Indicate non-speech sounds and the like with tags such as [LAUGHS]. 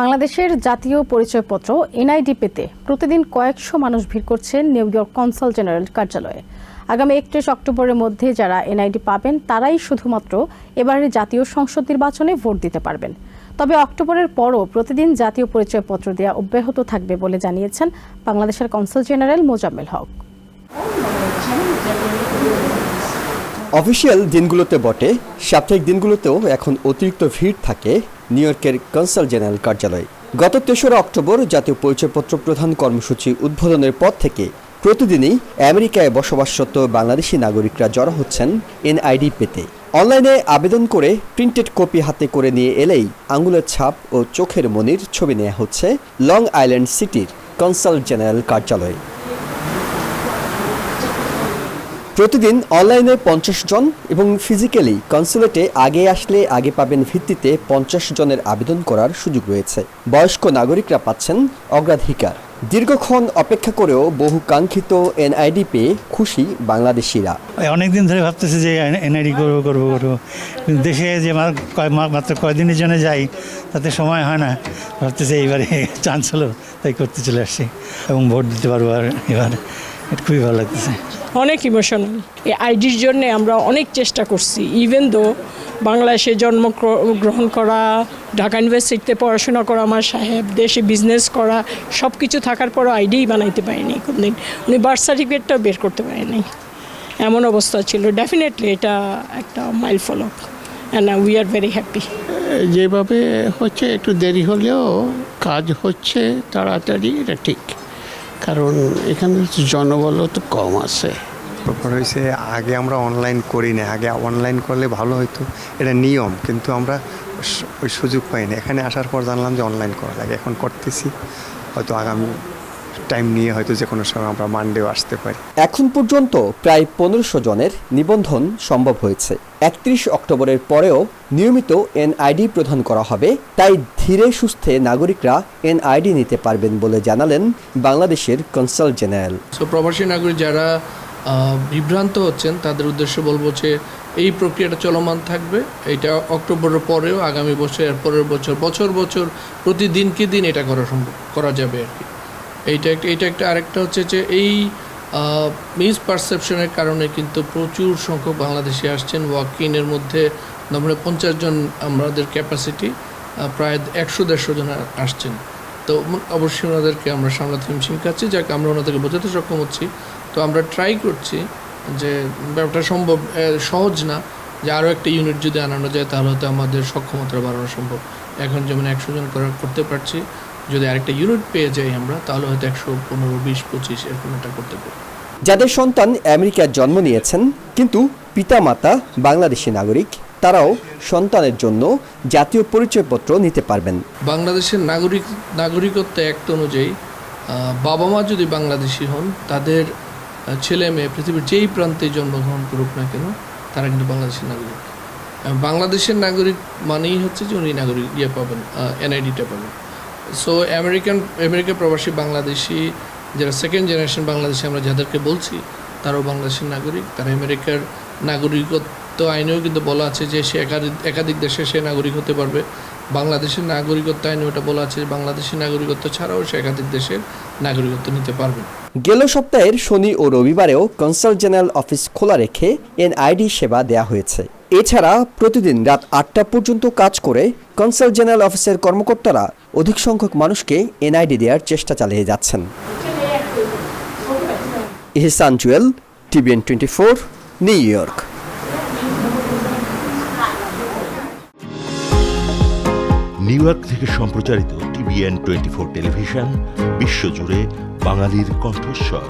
বাংলাদেশের জাতীয় পরিচয়পত্র এনআইডি পেতে প্রতিদিন কয়েকশো মানুষ ভিড় করছেন নিউ ইয়র্ক কনসাল জেনারেল কার্যালয়ে। আগামী একত্রিশ অক্টোবরের মধ্যে যারা এনআইডি পাবেন, তারাই শুধুমাত্র এবারের জাতীয় সংসদ নির্বাচনে ভোট দিতে পারবেন। তবে অক্টোবরের পরও প্রতিদিন জাতীয় পরিচয়পত্র দেওয়া অব্যাহত থাকবে বলে জানিয়েছেন বাংলাদেশের consul general Mozammel Haque. Official দিনগুলোতে বটে। সাপ্তাহিক দিনগুলোতেও এখন অতিরিক্ত ভিড় থাকে নিউ ইয়র্কের কনসাল জেনারেল কার্যালয়ে। গত তেসরা অক্টোবর জাতীয় পরিচয়পত্র প্রধান কর্মসূচি উদ্বোধনের পর থেকে প্রতিদিনই আমেরিকায় বসবাসরত বাংলাদেশি নাগরিকরা জড়ো হচ্ছেন এনআইডি পেতে অনলাইনে আবেদন করে প্রিন্টেড কপি হাতে করে নিয়ে এলেই আঙুলের ছাপ ও চোখের মনির ছবি নেওয়া হচ্ছে লং আইল্যান্ড সিটির কনসাল জেনারেল কার্যালয়ে। প্রতিদিন অনলাইনে পঞ্চাশ জন এবং ফিজিক্যালি কনসুলেটে আগে আসলে আগে পাবেন ভিত্তিতে পঞ্চাশ জনের আবেদন করার সুযোগ রয়েছে। বয়স্ক নাগরিকরা পাচ্ছেন অগ্রাধিকার। দীর্ঘক্ষণ অপেক্ষা করেও বহু কাঙ্ক্ষিত এনআইডি পেয়ে খুশি বাংলাদেশিরা। অনেক দিন ধরে ভাবতেছি যে এনআইডি করব করব করব। দেশে যে মাত্র কয়দিনের জন্য যাই, তাতে সময় হয় না। ভাবতেছি এইবারে [LAUGHS] চান্স হলো, তাই করতে চলে আসছি এবং ভোট দিতে পারব আর এবার। এটা খুবই ভালো লাগতেছে। অনেক ইমোশনাল এই আইডির জন্য আমরা অনেক চেষ্টা করছি ইভেন দো বাংলাদেশে জন্ম গ্রহণ করা ঢাকা ইউনিভার্সিটিতে পড়াশোনা করা আমার সাহেব দেশে বিজনেস করা সব কিছু থাকার পরও আইডিই বানাইতে পারিনি কোনদিন। উনি বার্থ সার্টিফিকেটটাও বের করতে পারেনি। এমন অবস্থা ছিল। ডেফিনেটলি এটা একটা মাইল ফলক and we are very happy যেভাবে হচ্ছে একটু দেরি হলেও কাজ হচ্ছে তাড়াতাড়ি এটা ঠিক। কারণ এখানে জনবল তো কম আছে। হয়েছে আগে আমরা অনলাইন করি না আগে অনলাইন করলে ভালো হতো এটা নিয়ম, কিন্তু আমরা ওই সুযোগ পাইনি। এখানে আসার পর জানলাম যে অনলাইন করা লাগে। এখন করতেছি। হয়তো আগামী টাইম নিয়ে হয়তো যে কোনো সময় আমরা মানডেও আসতে পারি। এখন পর্যন্ত প্রায় পনেরোশো জনের নিবন্ধন সম্ভব হয়েছে। একত্রিশ অক্টোবরের পরেও নিয়মিত এনআইডি প্রদান করা হবে তাই ধীরে সুস্থে নাগরিকরা এনআইডি নিতে পারবেন বলে জানালেন বাংলাদেশের কনসাল জেনারেল। সো প্রবাসী নাগরিক যারা বিভ্রান্ত হচ্ছেন তাদের উদ্দেশ্য বলব যে এই প্রক্রিয়াটা চলমান থাকবে। এটা অক্টোবরের পরেও আগামী বছর এর পরের বছর বছর বছর প্রতিদিন কি দিন এটা করা সম্ভব করা যাবে আর কি। এইটা একটা এটা একটা, আরেকটা হচ্ছে যে এই মিস পারসেপশনের কারণে কিন্তু প্রচুর সংখ্যক বাংলাদেশি আসছেন। ওয়াকিনের মধ্যে আমরা পঞ্চাশ জন আমাদের ক্যাপাসিটি প্রায় একশো, দেড়শো জন আসছেন। তো অবশ্যই ওনাদেরকে আমরা সামলাতে হিমশিম খাচ্ছি যাকে আমরা ওনাদেরকে বোঝাতে সক্ষম হচ্ছি। তো আমরা ট্রাই করছি যে ব্যাপারটা সম্ভব সহজ না যে আরও একটা ইউনিট যদি আনানো যায় তাহলে হয়তো আমাদের সক্ষমতা বাড়ানো সম্ভব। এখন যেমন একশো জন করা, করতে পারছি যদি আরেকটা ইউনিট পেয়ে যাই আমরা তাহলে হয়তো একশো পনেরো বিশ পঁচিশ এরকম একটা করতে পারি। যাদের সন্তান আমেরিকায় জন্ম নিয়েছেন কিন্তু পিতামাতা বাংলাদেশি নাগরিক তারাও সন্তানের জন্য জাতীয় পরিচয়পত্র নিতে পারবেন। বাংলাদেশের নাগরিক নাগরিকত্ব অ্যাক্ট অনুযায়ী বাবা মা যদি বাংলাদেশি হন তাদের ছেলে মেয়ে পৃথিবীর যেই প্রান্তে জন্মগ্রহণ করুক না কেন তারা কিন্তু বাংলাদেশের নাগরিক। বাংলাদেশের নাগরিক মানেই হচ্ছে যে উনি নাগরিক ইয়ে পাবেন এনআইডিটা পাবেন। সো আমেরিকান আমেরিকা প্রবাসী বাংলাদেশি, যারা সেকেন্ড জেনারেশন বাংলাদেশি আমরা যাদেরকে বলছি, তারাও বাংলাদেশের নাগরিক। তারা আমেরিকার নাগরিকত্ব আইনেও কিন্তু বলা আছে যে সে একাধিক দেশে সে নাগরিক হতে পারবে। বাংলাদেশের নাগরিকত্ব আইনে ওটা বলা আছে বাংলাদেশের নাগরিকত্ব ছাড়াও সে একাধিক দেশের নাগরিকত্ব নিতে পারবে। গেল সপ্তাহের শনি ও রবিবারেও কনসাল জেনারেল অফিস খোলা রেখে এনআইডি সেবা দেয়া হয়েছে। এছাড়া প্রতিদিন রাত আটটা পর্যন্ত কাজ করে কনসাল জেনারেল অফিসের কর্মকর্তারা অধিক সংখ্যক মানুষকে এনআইডি দেওয়ার চেষ্টা চালিয়ে যাচ্ছেন। Ihsan Jewel, T V N twenty four, New York. New York থেকে সম্প্রচারিত টিভিএন টোয়েন্টি ফোর টেলিভিশন, বিশ্বজুড়ে বাঙালির কণ্ঠস্বর।